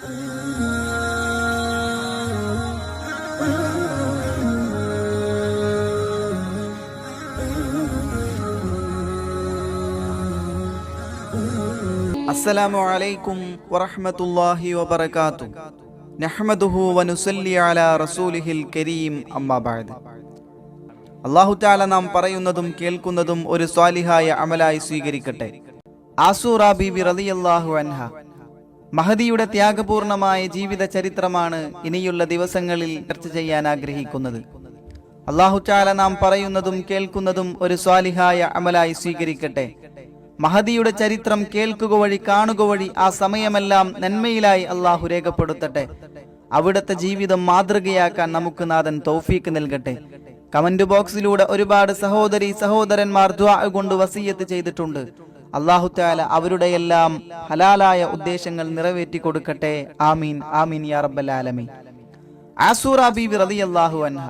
അസ്സലാമു അലൈക്കും വറഹ്മത്തുള്ളാഹി വബറകാതു നഹ്മദുഹു വനുസല്ലി അലാ റസൂലിഹിൽ കരീം അമ്മാബാദ് അള്ളാഹു താല നാം പറയുന്നതും കേൾക്കുന്നതും ഒരു സ്വാലിഹായ അമലായി സ്വീകരിക്കട്ടെ. ആസൂറ ബിബി വിറലിയല്ലാഹു അൻഹ. മഹദിയുടെ ത്യാഗപൂർണമായ ജീവിത ചരിത്രമാണ് ഇനിയുള്ള ദിവസങ്ങളിൽ ചർച്ച ചെയ്യാൻ ആഗ്രഹിക്കുന്നത്. അള്ളാഹുചാല നാം പറയുന്നതും കേൾക്കുന്നതും ഒരു സ്വാലിഹായ അമലായി സ്വീകരിക്കട്ടെ. മഹദിയുടെ ചരിത്രം കേൾക്കുക വഴി കാണുക വഴി ആ സമയമെല്ലാം നന്മയിലായി അള്ളാഹു രേഖപ്പെടുത്തട്ടെ. അവിടുത്തെ ജീവിതം മാതൃകയാക്കാൻ നമുക്ക് നാഥൻ തൗഫീക്ക് നൽകട്ടെ. കമന്റ് ബോക്സിലൂടെ ഒരുപാട് സഹോദരി സഹോദരന്മാർ ദ്വാ കൊണ്ട് വസീയത്ത് ചെയ്തിട്ടുണ്ട്. അള്ളാഹു താല അവരുടെ എല്ലാം ഹലാലായ ഉദ്ദേശങ്ങൾ നിറവേറ്റി കൊടുക്കട്ടെ. ആമീൻ ആമീൻ യാ റബ്ബൽ ആസൂറ ബീവി റളിയല്ലാഹു അൻഹ.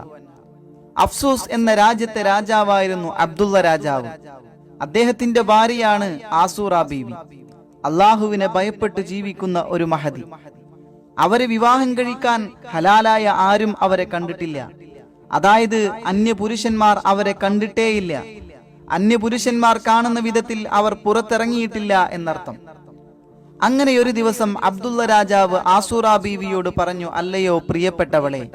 അഫ്സൂസ് എന്ന രാജ്യത്തെ രാജാവായിരുന്നു അബ്ദുള്ള രാജാവ്. അദ്ദേഹത്തിന്റെ ഭാര്യയാണ് ആസൂറ ബീവി അള്ളാഹുവിനെ ഭയപ്പെട്ട് ജീവിക്കുന്ന ഒരു മഹതി അവരെ വിവാഹം കഴിക്കാൻ ഹലാലായ ആരും അവരെ കണ്ടിട്ടില്ല. അതായത് അന്യ പുരുഷന്മാർ അവരെ കണ്ടിട്ടേയില്ല. അന്യപുരുഷന്മാർ കാണുന്ന വിധത്തിൽ അവർ പുറത്തിറങ്ങിയിട്ടില്ല എന്നർത്ഥം. അങ്ങനെ ഒരു ദിവസം അബ്ദുള്ള രാജാവ് ആസൂറ ബീവിയോട് പറഞ്ഞു അല്ലയോ പ്രിയപ്പെട്ടവളെ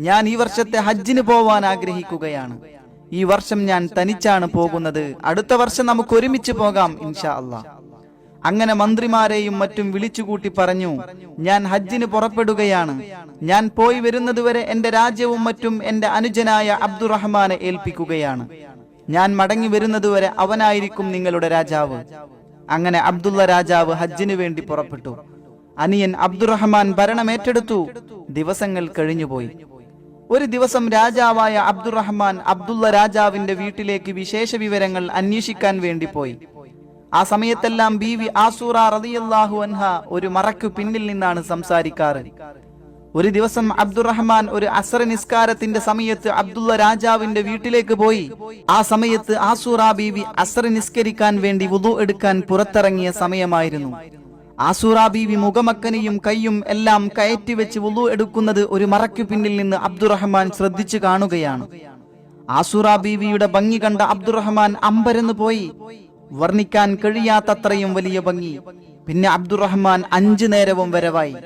ഞാൻ ഈ വർഷത്തെ ഹജ്ജിന് പോവാൻ ആഗ്രഹിക്കുകയാണ്. ഈ വർഷം ഞാൻ തനിച്ചാണ് പോകുന്നത്. അടുത്ത വർഷം നമുക്ക് ഒരുമിച്ച് പോകാം ഇൻഷാ അള്ളാ. അങ്ങനെ മന്ത്രിമാരെയും മറ്റും വിളിച്ചുകൂട്ടി പറഞ്ഞു ഞാൻ ഹജ്ജിന് പുറപ്പെടുകയാണ്. ഞാൻ പോയി വരുന്നതുവരെ എന്റെ രാജ്യവും മറ്റും എന്റെ അനുജനായ അബ്ദുറഹ്മാനെ ഏൽപ്പിക്കുകയാണ്. ഞാൻ മടങ്ങി വരുന്നതുവരെ അവനായിരിക്കും നിങ്ങളുടെ രാജാവ്. അങ്ങനെ അബ്ദുള്ള രാജാവ് ഹജ്ജിനു വേണ്ടി പുറപ്പെട്ടു. അനിയൻ അബ്ദുറഹ്മാൻ ഭരണമേറ്റെടുത്തു ദിവസങ്ങൾ കഴിഞ്ഞുപോയി. ഒരു ദിവസം രാജാവായ അബ്ദുറഹ്മാൻ അബ്ദുള്ള രാജാവിന്റെ വീട്ടിലേക്ക് വിശേഷ വിവരങ്ങൾ അന്വേഷിക്കാൻ വേണ്ടി പോയി. ആ സമയത്തെല്ലാം ബീവി ആസൂറ റളിയല്ലാഹു അൻഹ ഒരു മറക്കു പിന്നിൽ നിന്നാണ് സംസാരിക്കാറ്. ഒരു ദിവസം അബ്ദുറഹ്മാൻ ഒരു അസർ നിസ്കാരത്തിന്റെ സമയത്ത് അബ്ദുള്ള രാജാവിന്റെ വീട്ടിലേക്ക് പോയി. ആ സമയത്ത് ആസൂറ ബീവി അസർ നിസ്കരിക്കാൻ വേണ്ടി വുദു എടുക്കാൻ പുറത്തിറങ്ങിയ സമയമായിരുന്നു. ആസൂറ ബീവി മുഖമക്കനെയും കൈയും എല്ലാം കയറ്റി വെച്ച് വുതു എടുക്കുന്നത് ഒരു മറയ്ക്കു പിന്നിൽ നിന്ന് അബ്ദുറഹ്മാൻ ശ്രദ്ധിച്ചു കാണുകയാണ്. ആസൂറ ബീവിയുടെ ഭംഗി കണ്ട അബ്ദുറഹ്മാൻ അമ്പരന്ന് പോയി. വർണിക്കാൻ കഴിയാത്തത്രയും വലിയ ഭംഗി. പിന്നെ അബ്ദുറഹ്മാൻ അഞ്ചു നേരവും വരവായി.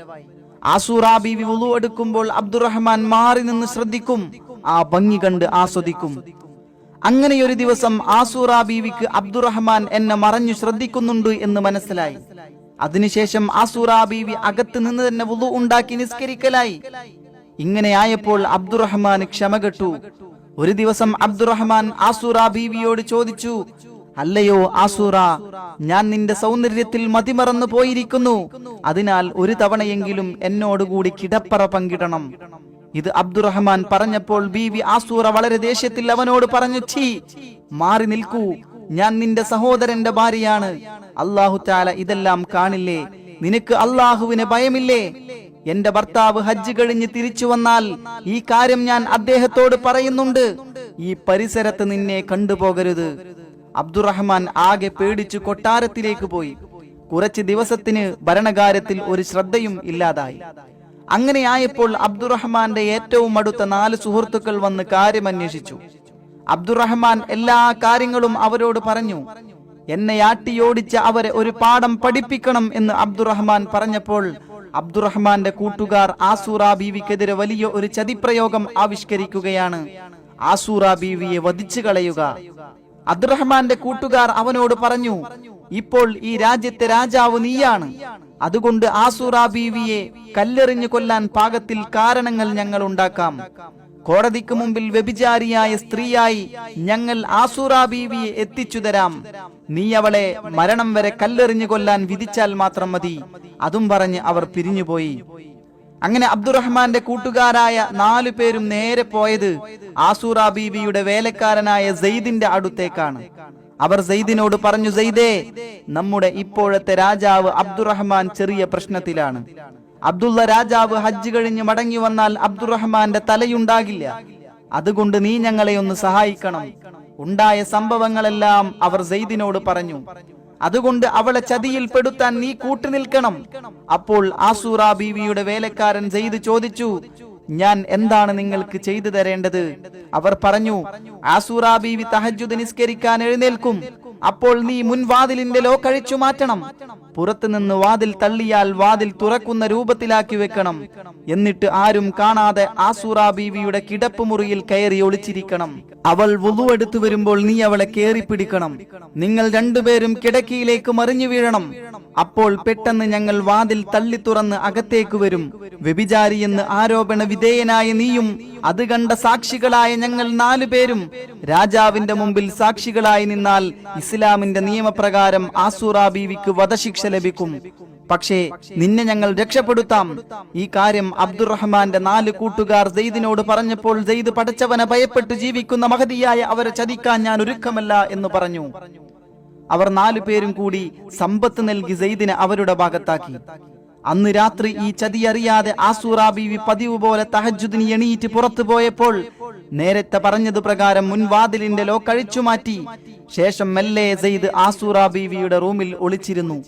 ആസൂറ ബീവി വുളു എടുക്കുമ്പോൾ അബ്ദുറഹ്മാൻ മാറി നിന്ന് ശ്രദ്ധിക്കും ആ ഭംഗി കണ്ട് ആസ്വദിക്കും. അങ്ങനെ ഒരു ദിവസം ആസൂറ ബീവിക്ക് അബ്ദുറഹ്മാൻ എന്നെ മറഞ്ഞു ശ്രദ്ധിക്കുന്നുണ്ട് എന്ന് മനസ്സിലായി. അതിനുശേഷം ആസൂറ ബീവി അകത്ത് നിന്ന് തന്നെ വുളു ഉണ്ടാക്കി നിസ്കരിക്കലായി. ഇങ്ങനെ ആയപ്പോൾ അബ്ദുറഹ്മാൻ ക്ഷമ കെട്ടു. ഒരു ദിവസം അബ്ദുറഹ്മാൻ ആസൂറ ബീവിയോട് ചോദിച്ചു അല്ലയോ ആസൂറ ഞാൻ നിന്റെ സൗന്ദര്യത്തിൽ മതിമറന്നു പോയിരിക്കുന്നു. അതിനാൽ ഒരു തവണയെങ്കിലും എന്നോടുകൂടി കിടപ്പറ പങ്കിടണം. ഇത് അബ്ദുറഹ്മാൻ പറഞ്ഞപ്പോൾ ബീവി ആസൂറ വളരെ ദേഷ്യത്തിൽ അവനോട് പറഞ്ഞു ഛീ മാറി നിൽക്കൂ. ഞാൻ നിന്റെ സഹോദരന്റെ ഭാര്യയാണ്. അള്ളാഹു താല ഇതെല്ലാം കാണില്ലേ? നിനക്ക് അള്ളാഹുവിന് ഭയമില്ലേ? എന്റെ ഭർത്താവ് ഹജ്ജ് കഴിഞ്ഞ് തിരിച്ചു വന്നാൽ ഈ കാര്യം ഞാൻ അദ്ദേഹത്തോട് പറയുന്നുണ്ട്. ഈ പരിസരത്ത് നിന്നെ കണ്ടുപോകരുത്. അബ്ദുറഹ്മാൻ ആകെ പേടിച്ചു കൊട്ടാരത്തിലേക്ക് പോയി. കുറച്ച് ദിവസത്തിന് ഭരണകാര്യത്തിൽ ഒരു ശ്രദ്ധയും ഇല്ലാതായി. അങ്ങനെയായപ്പോൾ അബ്ദുറഹ്മാന്റെ ഏറ്റവും അടുത്ത നാല് സുഹൃത്തുക്കൾ വന്ന് കാര്യമന്വേഷിച്ചു. അബ്ദുറഹ്മാൻ എല്ലാ കാര്യങ്ങളും അവരോട് പറഞ്ഞു. എന്നെ ആട്ടിയോടിച്ച അവരെ ഒരു പാഠം പഠിപ്പിക്കണം എന്ന് അബ്ദുറഹ്മാൻ പറഞ്ഞപ്പോൾ അബ്ദുറഹ്മാന്റെ കൂട്ടുകാർ ആസൂറ ബീവിക്കെതിരെ വലിയ ഒരു ചതിപ്രയോഗം ആവിഷ്കരിക്കുകയാണ്. ആസൂറ ബീവിയെ വധിച്ചു കളയുക അബ്ദുറഹ്മാന്റെ കൂട്ടുകാർ അവനോട് പറഞ്ഞു ഇപ്പോൾ ഈ രാജ്യത്തെ രാജാവ് നീയാണ്. അതുകൊണ്ട് ആസൂറ ബീവിയെ കല്ലെറിഞ്ഞു കൊല്ലാൻ പാകത്തിൽ കാരണങ്ങൾ ഞങ്ങൾ ഉണ്ടാക്കാം. കോടതിക്ക് മുമ്പിൽ വ്യഭിചാരിയായ സ്ത്രീയായി ഞങ്ങൾ ആസൂറ ബീവിയെ എത്തിച്ചു തരാം. നീ അവളെ മരണം വരെ കല്ലെറിഞ്ഞു കൊല്ലാൻ വിധിച്ചാൽ മാത്രം മതി. അതും പറഞ്ഞ് അവർ പിരിഞ്ഞുപോയി. അങ്ങനെ അബ്ദുറഹ്മാന്റെ കൂട്ടുകാരായ നാലു പേരും നേരെ പോയത് ആസൂറ ബീബിയുടെ വേലക്കാരനായ സെയ്ദിന്റെ അടുത്തേക്കാണ്. അവർ സെയ്ദിനോട് പറഞ്ഞു സെയ്ദേ നമ്മുടെ ഇപ്പോഴത്തെ രാജാവ് അബ്ദുറഹ്മാൻ ചെറിയ പ്രശ്നത്തിലാണ്. അബ്ദുള്ള രാജാവ് ഹജ്ജ് കഴിഞ്ഞ് മടങ്ങി വന്നാൽ അബ്ദുറഹ്മാന്റെ തലയുണ്ടാകില്ല. അതുകൊണ്ട് നീ ഞങ്ങളെ ഒന്ന് സഹായിക്കണം. ഉണ്ടായ സംഭവങ്ങളെല്ലാം അവർ സെയ്ദിനോട് പറഞ്ഞു. അതുകൊണ്ട് അവളെ ചതിയിൽ പെടുത്താൻ നീ കൂട്ടുനിൽക്കണം അപ്പോൾ ആസൂറ ബീവിയുടെ വേലക്കാരൻ സെയ്ദ് ചോദിച്ചു ഞാൻ എന്താണ് നിങ്ങൾക്ക് ചെയ്തു തരേണ്ടത്? അവർ പറഞ്ഞു ആസൂറ ബീവി തഹജുദ് നിസ്കരിക്കാൻ എഴുന്നേൽക്കും. അപ്പോൾ നീ മുൻവാതിലിന്റെ ലോ കഴിച്ചു മാറ്റണം. പുറത്തുനിന്ന് വാതിൽ തള്ളിയാൽ വാതിൽ തുറക്കുന്ന രൂപത്തിലാക്കി വെക്കണം. എന്നിട്ട് ആരും കാണാതെ ആസൂറ ബീവിയുടെ കിടപ്പ് മുറിയിൽ കയറി ഒളിച്ചിരിക്കണം. അവൾ വുതുവെടുത്തു വരുമ്പോൾ നീ അവളെ കയറി പിടിക്കണം. നിങ്ങൾ രണ്ടുപേരും കിടക്കിയിലേക്ക് മറിഞ്ഞു വീഴണം. അപ്പോൾ പെട്ടെന്ന് ഞങ്ങൾ വാതിൽ തള്ളി തുറന്ന് അകത്തേക്ക് വരും. വ്യഭിചാരിയെന്ന് ആരോപണ വിധേയനായ നീയും അത് കണ്ട സാക്ഷികളായ ഞങ്ങൾ നാലു പേരും രാജാവിന്റെ മുമ്പിൽ സാക്ഷികളായി നിന്നാൽ ഇസ്ലാമിന്റെ നിയമപ്രകാരം ആസൂറ ബീവിക്ക് വധശിക്ഷ ലഭിക്കും. പക്ഷേ നിന്നെ ഞങ്ങൾ രക്ഷപ്പെടുത്താം. ഈ കാര്യം അബ്ദുറഹ്മാന്റെ നാല് കൂട്ടുകാർ സെയ്ദിനോട് പറഞ്ഞപ്പോൾ സെയ്ദ് പടച്ചവനെ ഭയപ്പെട്ട് ജീവിക്കുന്ന മഹതിയായ അവരെ ചതിക്കാൻ ഞാൻ ഒരുക്കമല്ല എന്ന് പറഞ്ഞു. അവർ നാലു പേരും കൂടി സമ്പത്ത് നൽകി സെയ്ദിനെ അവരുടെ ഭാഗത്താക്കി. അന്ന് രാത്രി ഈ ചതി അറിയാതെ ആസൂറ ബീവി പതിവ് പോലെ തഹജുദിന് എണീറ്റ് പുറത്തു പോയപ്പോൾ നേരത്തെ പറഞ്ഞത് പ്രകാരം മുൻവാതിലിന്റെ ലോ കഴിച്ചു മാറ്റി. ശേഷം മെല്ലെ സെയ്ദ് ആസൂറ ബീവിയുടെ റൂമിൽ ഒളിച്ചിരുന്നു.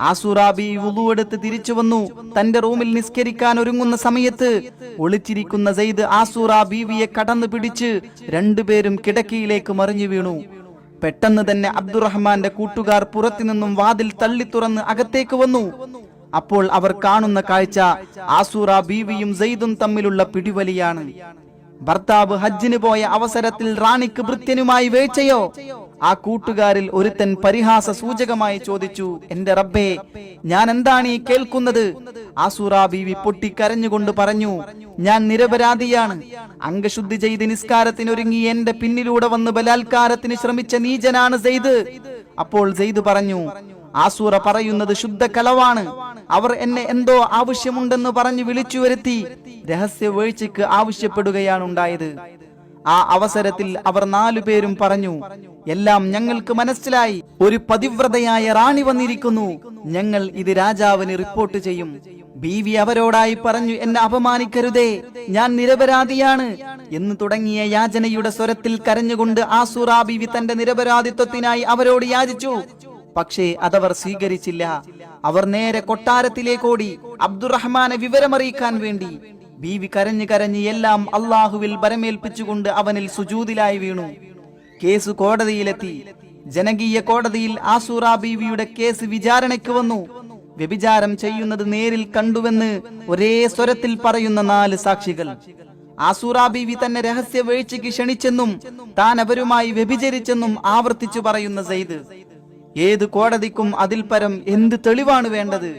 ആസൂറാബി വുളുവെടുത്ത് തിരിച്ചു വന്നു. തന്റെ റൂമിൽ നിസ്കരിക്കാൻ ഒരുങ്ങുന്ന സമയത്ത് ഒളിച്ചിരിക്കുന്ന സെയ്ദ് ആസൂറ ബീവിയെ കടന്നു പിടിച്ച് രണ്ടുപേരും കിടക്കിയിലേക്ക് മറിഞ്ഞു വീണു. പെട്ടെന്ന് തന്നെ അബ്ദുറഹ്മാന്റെ കൂട്ടുകാർ പുറത്തുനിന്നും വാതിൽ തള്ളി തുറന്ന് അകത്തേക്ക് വന്നു. അപ്പോൾ അവർ കാണുന്ന കാഴ്ച ആസൂറ ബീവിയും സെയ്ദും തമ്മിലുള്ള പിടിവലിയാണ്. ഭർത്താവ് ഹജ്ജിന് പോയ അവസരത്തിൽ റാണിക്ക് ഭൃത്യനുമായി വീഴ്ചയോ ആ കൂട്ടുകാരിൽ ഒരുത്തൻ പരിഹാസ സൂചകമായി ചോദിച്ചു എന്റെ റബ്ബേ ഞാൻ എന്താണ് ഈ കേൾക്കുന്നത്? ആസൂറ ബീവി പൊട്ടിക്കരഞ്ഞുകൊണ്ട് പറഞ്ഞു ഞാൻ നിരപരാധിയാണ്. അംഗശുദ്ധി ചെയ്ത് നിസ്കാരത്തിനൊരുങ്ങി എന്റെ പിന്നിലൂടെ വന്ന് ബലാത്കാരത്തിന് ശ്രമിച്ച നീചനാണ് സെയ്ദ്. അപ്പോൾ സെയ്ദ് പറഞ്ഞു ആസൂറ പറയുന്നത് ശുദ്ധ കലവാണ്. അവർ എന്നെ എന്തോ ആവശ്യമുണ്ടെന്ന് പറഞ്ഞ് വിളിച്ചു വരുത്തി. രഹസ്യ വീഴ്ചയ്ക്ക് ആവശ്യപ്പെടുകയാണ് ഉണ്ടായത്. ആ അവസരത്തിൽ അവർ നാലു പേരും പറഞ്ഞു എല്ലാം ഞങ്ങൾക്ക് മനസ്സിലായി. ഒരു പതിവ്രതയായ റാണി വന്നിരിക്കുന്നു. ഞങ്ങൾ ഇത് രാജാവിന് റിപ്പോർട്ട് ചെയ്യും. ബീവി അവരോടായി പറഞ്ഞു എന്നെ അപമാനിക്കരുതേ. ഞാൻ നിരപരാധിയാണ്. എന്ന് തുടങ്ങിയ യാചനയുടെ സ്വരത്തിൽ കരഞ്ഞുകൊണ്ട് ആസൂറ ബീവി തന്റെ നിരപരാധിത്വത്തിനായി അവരോട് യാചിച്ചു. പക്ഷേ അതവർ സ്വീകരിച്ചില്ല. അവർ നേരെ കൊട്ടാരത്തിലേക്കോടി. അബ്ദുറഹ്മാനെ വിവരമറിയിക്കാൻ വേണ്ടി. ബീവി കരഞ്ഞു കരഞ്ഞ് എല്ലാം അള്ളാഹുവിൽ ബരമേൽപ്പിച്ചുകൊണ്ട് അവനിൽ സുജൂതിലായി വീണു. കേസ് കോടതിയിലെത്തി. ജനകീയ കോടതിയിൽ ആസൂറ ബീവിയുടെ കേസ് വിചാരണയ്ക്ക് വന്നു. വ്യഭിചാരം ചെയ്യുന്നത് നേരിൽ കണ്ടുവെന്ന് ഒരേ സ്വരത്തിൽ പറയുന്ന നാല് സാക്ഷികൾ. ആസൂറ ബീവി തന്നെ രഹസ്യ വീഴ്ചയ്ക്ക് ക്ഷണിച്ചെന്നും താൻ അവരുമായി വ്യഭിചരിച്ചെന്നും ആവർത്തിച്ചു പറയുന്ന സെയ്ദ്. ഏത് കോടതിക്കും അതിൽ പരം എന്ത് തെളിവാണ് വേണ്ടത്?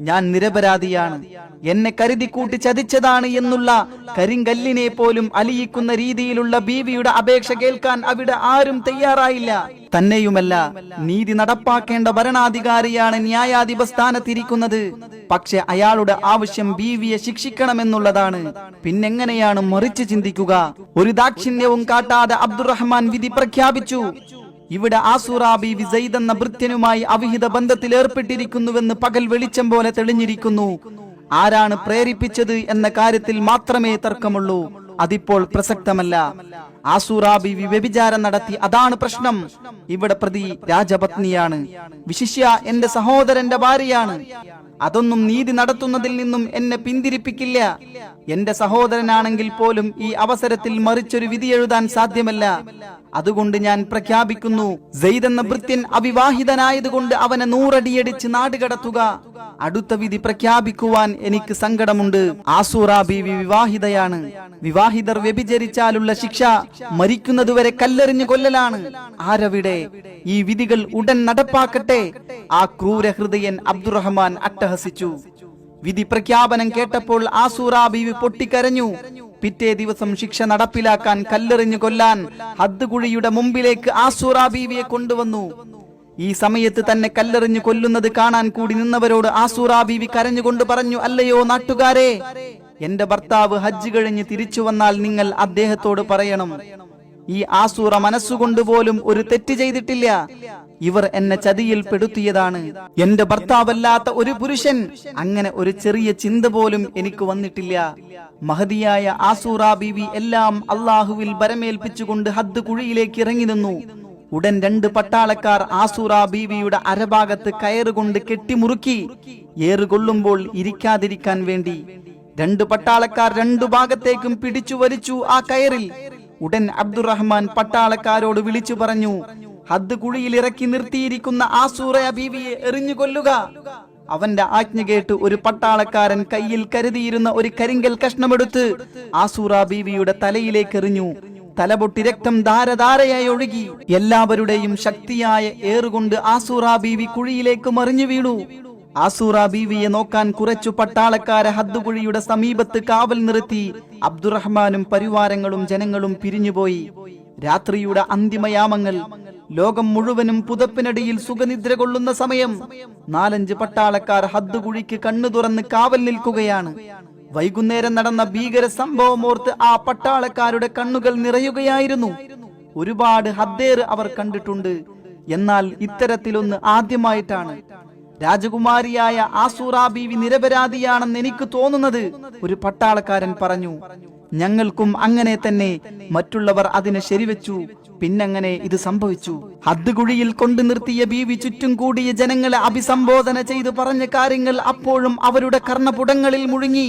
ഞാൻ നിരപരാധിയാണ്. എന്നെ കരുതി കൂട്ടി ചതിച്ചതാണ് എന്നുള്ള കരിങ്കല്ലിനെ പോലും അലിയിക്കുന്ന രീതിയിലുള്ള ബീവിയുടെ അപേക്ഷ കേൾക്കാൻ അവിടെ ആരും തയ്യാറായില്ല. തന്നെയുമല്ല നീതി നടപ്പാക്കേണ്ട ഭരണാധികാരിയാണ് ന്യായാധിപ സ്ഥാനത്തിരിക്കുന്നത്. പക്ഷെ അയാളുടെ ആവശ്യം ബീവിയെ ശിക്ഷിക്കണമെന്നുള്ളതാണ്. പിന്നെങ്ങനെയാണ് മറിച്ച് ചിന്തിക്കുക? ഒരു ദാക്ഷിണ്യവും കാട്ടാതെ അബ്ദുറഹ്മാൻ വിധി പ്രഖ്യാപിച്ചു. ഇവിടെ ആസുറാബി വിസൈദ് എന്ന ഭൃത്യനുമായി അവിഹിത ബന്ധത്തിൽ ഏർപ്പെട്ടിരിക്കുന്നുവെന്ന് പകൽ വെളിച്ചം പോലെ തെളിഞ്ഞിരിക്കുന്നു. ആരാണ് പ്രേരിപ്പിച്ചത് എന്ന കാര്യത്തിൽ മാത്രമേ തർക്കമുള്ളൂ. അതിപ്പോൾ പ്രസക്തമല്ല. ആസുറാബി വ്യഭിചാരം നടത്തി അതാണ് പ്രശ്നം. ഇവിടെ പ്രതി രാജപത്നിയാണ്. വിശിഷ്യ എന്റെ സഹോദരന്റെ ഭാര്യയാണ്. അതൊന്നും നീതി നടത്തുന്നതിൽ നിന്നും എന്നെ പിന്തിരിപ്പിക്കില്ല. എന്റെ സഹോദരനാണെങ്കിൽ പോലും ഈ അവസരത്തിൽ മറിച്ചൊരു വിധി എഴുതാൻ സാധ്യമല്ല. അതുകൊണ്ട് ഞാൻ പ്രഖ്യാപിക്കുന്നു സെയ്ദ് എന്ന ഭൃത്യൻ അവിവാഹിതനായതുകൊണ്ട് അവനെ നൂറടിയടിച്ച് നാടുകടത്തുക അടുത്ത വിധി പ്രഖ്യാപിക്കുവാൻ എനിക്ക് സങ്കടമുണ്ട്. ആസൂറ വിവാഹിതയാണ്. വിവാഹിതർ വ്യഭിചരിച്ചാലുള്ള ശിക്ഷ മരിക്കുന്നതുവരെ കല്ലെറിഞ്ഞു കൊല്ലലാണ്. ആരവിടെ? ഈ വിധികൾ ഉടൻ നടപ്പാക്കട്ടെ. ആ ക്രൂരഹൃദയൻ അബ്ദുറഹ്മാൻ അട്ടഹസിച്ചു വിധി പ്രഖ്യാപനം കേട്ടപ്പോൾ ആസൂറ ബീവി പൊട്ടിക്കരഞ്ഞു. പിറ്റേ ദിവസം ശിക്ഷ നടപ്പിലാക്കാൻ കല്ലെറിഞ്ഞു കൊല്ലാൻ ഹദ്ദുകുഴിയുടെ മുമ്പിലേക്ക് ആസൂറ ബീവിയെ കൊണ്ടുവന്നു. ഈ സമയത്ത് തന്നെ കല്ലെറിഞ്ഞു കൊല്ലുന്നത് കാണാൻ കൂടി നിന്നവരോട് ആസൂറ ബീവി കരഞ്ഞുകൊണ്ട് പറഞ്ഞു അല്ലയോ നാട്ടുകാരെ എന്റെ ഭർത്താവ് ഹജ്ജ് കഴിഞ്ഞ് തിരിച്ചു വന്നാൽ നിങ്ങൾ അദ്ദേഹത്തോട് പറയണം. ഈ ആസൂറ മനസ്സുകൊണ്ട് പോലും ഒരു തെറ്റ് ചെയ്തിട്ടില്ല. ഇവർ എന്നെ ചതിയിൽ പെടുത്തിയതാണ്. എന്റെ ഭർത്താവല്ലാത്ത ഒരു പുരുഷൻ അങ്ങനെ ഒരു ചെറിയ ചിന്ത പോലും എനിക്ക് വന്നിട്ടില്ല. മഹതിയായ ആസൂറ ബീവി എല്ലാം അള്ളാഹുവിൽ ബരമേൽപ്പിച്ചുകൊണ്ട് ഹദ് കുഴിയിലേക്ക് ഇറങ്ങി നിന്നു. ഉടൻ രണ്ട് പട്ടാളക്കാർ ആസൂറ ബീവിയുടെ അരഭാഗത്ത് കയറുകൊണ്ട് കെട്ടിമുറുക്കി ഏറുകൊള്ളുമ്പോൾ ഇരിക്കാതിരിക്കാൻ വേണ്ടി രണ്ട് പട്ടാളക്കാർ രണ്ടു ഭാഗത്തേക്കും പിടിച്ചു വലിച്ചു ആ കയറിൽ ഉടൻ അബ്ദുറഹ്മാൻ പട്ടാളക്കാരോട് വിളിച്ചു പറഞ്ഞു ഹദ് കുഴിയിൽ ഇറക്കി നിർത്തിയിരിക്കുന്ന ആ സൂറ ബീവിയെ എറിഞ്ഞു കൊല്ലുക. അവന്റെ ആജ്ഞ കേട്ട് ഒരു പട്ടാളക്കാരൻ കയ്യിൽ കരുതിയിരുന്ന ഒരു കരിങ്കൽ കഷ്ണമെടുത്ത് ആസൂറ ബീവിയുടെ തലയിലേക്ക് എറിഞ്ഞു. തലപൊട്ടി രക്തം ധാരധാരയായി ഒഴുകി. എല്ലാവരുടെയും ശക്തിയായ ഏറുകൊണ്ട് ആസൂറ ബീവി കുഴിയിലേക്ക് മറിഞ്ഞു വീണു. ആസൂറ ബീവിയെ നോക്കാൻ കുറച്ചു പട്ടാളക്കാരെ ഹദ്ദുകുഴിയുടെ സമീപത്ത് കാവൽ നിർത്തി അബ്ദുറഹ്മാനും പരിവാരങ്ങളും ജനങ്ങളും പിരിഞ്ഞുപോയി. രാത്രിയുടെ അന്തിമയാമങ്ങൾ ലോകം മുഴുവനും പുതപ്പിനടിയിൽ സുഖനിദ്ര കൊള്ളുന്ന സമയം നാലഞ്ച് പട്ടാളക്കാർ ഹദ്ദുകുഴിക്ക് കണ്ണു തുറന്ന് കാവൽ നിൽക്കുകയാണ്. വൈകുന്നേരം നടന്ന ഭീകര സംഭവമോർത്ത് ആ പട്ടാളക്കാരുടെ കണ്ണുകൾ നിറയുകയായിരുന്നു. ഒരുപാട് ഹദ്ദേർ അവർ കണ്ടിട്ടുണ്ട്. എന്നാൽ ഇത്തരത്തിലൊന്ന് ആദ്യമായിട്ടാണ്. രാജകുമാരിയായ ആസൂറ ബീവി നിരപരാധിയാണെന്ന് എനിക്ക് തോന്നുന്നത് ഒരു പട്ടാളക്കാരൻ പറഞ്ഞു. ഞങ്ങൾക്കും അങ്ങനെ തന്നെ മറ്റുള്ളവർ അതിനെ ശരിവെച്ചു. പിന്നങ്ങനെ ഇത് സംഭവിച്ചു. ഹദ് കുഴിയിൽ കൊണ്ടു നിർത്തിയ ബീവി ചുറ്റും കൂടിയ ജനങ്ങളെ അഭിസംബോധന ചെയ്ത് പറഞ്ഞ കാര്യങ്ങൾ അപ്പോഴും അവരുടെ കർണപുടങ്ങളിൽ മുഴുങ്ങി.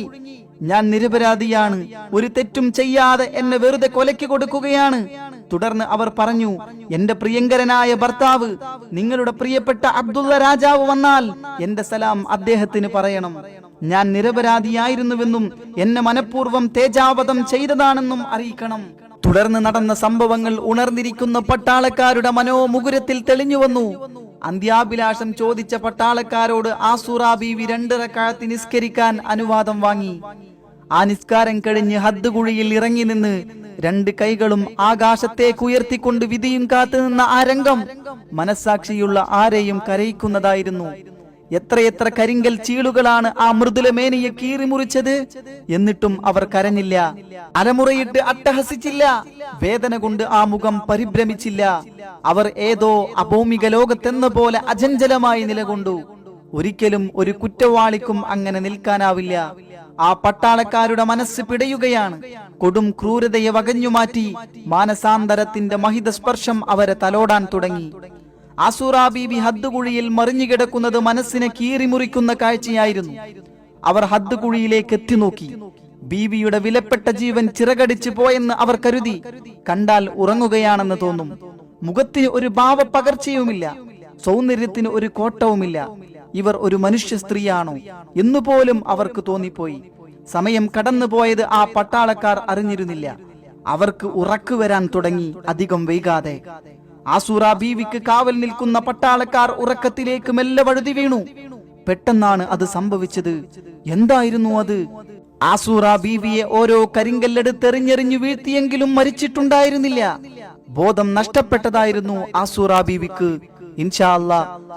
ഞാൻ നിരപരാധിയാണ്. ഒരു തെറ്റും ചെയ്യാതെ എന്നെ വെറുതെ കൊലയ്ക്ക് കൊടുക്കുകയാണ്. തുടർന്ന് അവർ പറഞ്ഞു എന്റെ പ്രിയങ്കരനായ ഭർത്താവ് നിങ്ങളുടെ പ്രിയപ്പെട്ട അബ്ദുള്ള രാജാവ് വന്നാൽ എന്റെ സലാം അദ്ദേഹത്തിന് പറയണം. ഞാൻ നിരപരാധിയായിരുന്നുവെന്നും എന്നെ മനഃപൂർവം തേജാവധം ചെയ്തതാണെന്നും അറിയിക്കണം. തുടർന്ന് നടന്ന സംഭവങ്ങൾ ഉണർന്നിരിക്കുന്ന പട്ടാളക്കാരുടെ മനോമുകുരത്തിൽ തെളിഞ്ഞു വന്നു. അന്ത്യാഭിലാഷം ചോദിച്ച പട്ടാളക്കാരോട് ആസൂറ ബീവി രണ്ടിറക്കാലത്ത് നിസ്കരിക്കാൻ അനുവാദം വാങ്ങി. ആ നിസ്കാരം കഴിഞ്ഞ് ഹദ് കുഴിയിൽ ഇറങ്ങി നിന്ന് രണ്ട് കൈകളും ആകാശത്തേക്ക് ഉയർത്തിക്കൊണ്ട് വിധിയും കാത്തു നിന്ന ആ രംഗം മനസ്സാക്ഷിയുള്ള ആരെയും കരയിക്കുന്നതായിരുന്നു. എത്രയെത്ര കരിങ്കൽ ചീളുകളാണ് ആ മൃദുലമേനയെ കീറിമുറിച്ചത് എന്നിട്ടും അവർ കരഞ്ഞില്ല. അലമുറയിട്ട് അട്ടഹസിച്ചില്ല. വേദന കൊണ്ട് ആ മുഖം പരിഭ്രമിച്ചില്ല. അവർ ഏതോ അഭൗമിക ലോകത്തെന്ന പോലെ അജഞ്ചലമായി നിലകൊണ്ടു. ഒരിക്കലും ഒരു കുറ്റവാളിക്കും അങ്ങനെ നിൽക്കാനാവില്ല. ആ പട്ടാളക്കാരുടെ മനസ്സ് പിടയുകയാണ്. കൊടും ക്രൂരതയെ വകഞ്ഞുമാറ്റി മാനസാന്തരത്തിന്റെ മഹിത സ്പർശം അവരെ തലോടാൻ തുടങ്ങി. ആസൂറ ബീബി ഹദ്ദുകുഴിയിൽ മറിഞ്ഞുകിടക്കുന്നത് മനസ്സിനെ കീറിമുറിക്കുന്ന കാഴ്ചയായിരുന്നു. അവർ ഹദ്ദുകുഴിയിലേക്ക് എത്തി നോക്കി ബീവിയുടെ വിലപ്പെട്ട ജീവൻ ചിറകടിച്ചു പോയെന്ന് അവർ കരുതി. കണ്ടാൽ ഉറങ്ങുകയാണെന്ന് തോന്നും. മുഖത്തിന് ഒരു ഭാവപകർച്ചയുമില്ല സൗന്ദര്യത്തിന് ഒരു കോട്ടവുമില്ല. ഇവർ ഒരു മനുഷ്യ സ്ത്രീയാണോ എന്നുപോലും അവർക്ക് തോന്നിപ്പോയി. സമയം കടന്നുപോയത് ആ പട്ടാളക്കാർ അറിഞ്ഞിരുന്നില്ല. അവർക്ക് ഉറക്കു വരാൻ തുടങ്ങി അധികം വൈകാതെ. ആസൂറ ബീവിക്ക് കാവൽ നിൽക്കുന്ന പട്ടാളക്കാർ ഉറക്കത്തിലേക്ക് മെല്ലെ വഴുതി വീണു. പെട്ടെന്നാണ് അത് സംഭവിച്ചത്. എന്തായിരുന്നു അത്? ആസൂറ ബീവിയെ ഓരോ കരിങ്കല്ലെടുത്തെറിഞ്ഞെറിഞ്ഞു വീഴ്ത്തിയെങ്കിലും മരിച്ചിട്ടുണ്ടായിരുന്നില്ല. ബോധം നഷ്ടപ്പെട്ടതായിരുന്നു ആസൂറ ബീവിക്ക്. ഇൻഷാല്ല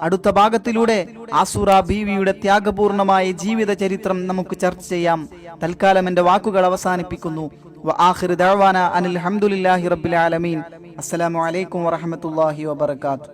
അടുത്ത ഭാഗത്തിലൂടെ ആസുറ ബീവിയുടെ ത്യാഗപൂർണമായ ജീവിത ചരിത്രം നമുക്ക് ചർച്ച ചെയ്യാം. തൽക്കാലം എന്റെ വാക്കുകൾ അവസാനിപ്പിക്കുന്നു. അനിൽ അലഹമുല്ലാഹി റബ്ബിൽ ആലമീൻ. വബർക്കാത്തു